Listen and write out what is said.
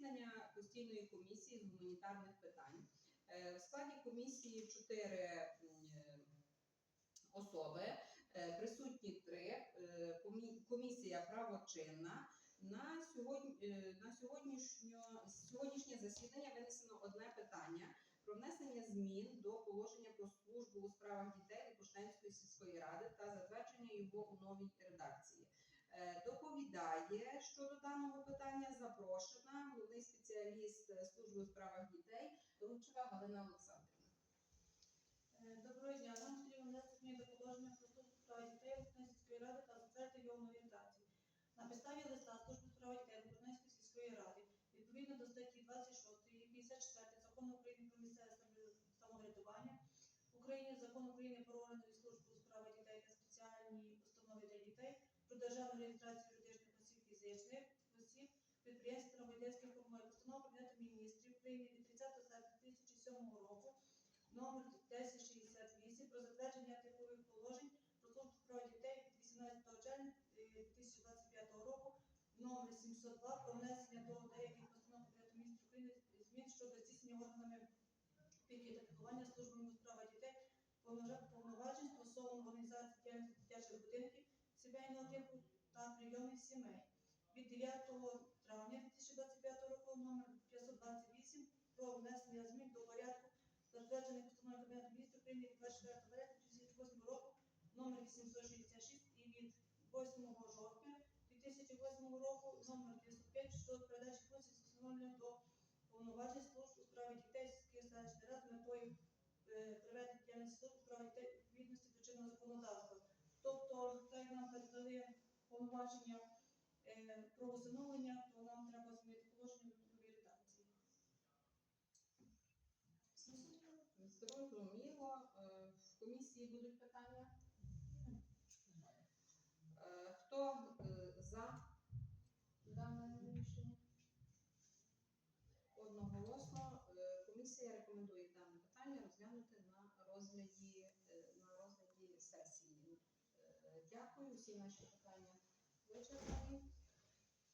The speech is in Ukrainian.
засідання постійної комісії з гуманітарних питань. Е, В складі комісії чотири е, особи, е, присутні три. Комісія правочинна. На сьогодні на сьогоднішнє засідання винесено одне питання про внесення змін до положення про службу у справах дітей Ліпоштанської сільської ради та затвердження його у новій редакції. Доповідає щодо даного питання запрошена головний спеціаліст служби у справах дітей Ручева Галина Олександрівна. Е, Доброго дня. Нам внести зміни до положення про службу справ дітей Лубнецької ради та затвердити його редакції. На підставі листа служби справ дітей Лубнецької сільської ради відповідно до статті 26 і 54 закону України про місцеве самоврядування України, закон України про органи службу у справах дітей та спеціальні установи для дітей, про державну реєстрацію підприємств та громадянських формувань постанова Кабінету міністрів України від 30 серпня 2007 року номер 1068 про затвердження типових положень про службу прав дітей від 18 червня е, 2025 року, номер 702 про внесення до деяких постанов Кабінету міністрів України змін щодо здійснення органами опіки та піклування службами у справах дітей повноважень стосовно організації дитячих будинків, сімейного типу та прийомних сімей. Від 9 травня 2025 року номер 528 про внесення змін до порядку затверджений постановою Кабінету міністрів України від 24 березня 2008 року номер 866 і від 8 жовтня 2008 року номер 905 щодо передачі функцій з встановлення до повноважень служб у справі дітей сільської селищної ради з метою е, приведення діяльності служб у справі дітей відповідності до чинного законодавства. Тобто, як нам передали повноваження про усиновлення, то нам треба змінити положення в редакції. Зрозуміло. Е, В комісії будуть питання? Е, Хто е, за дане рішення? Одноголосно комісія рекомендує дане питання розглянути на розгляді на розгляді сесії. Дякую. Всі наші питання вичерпані.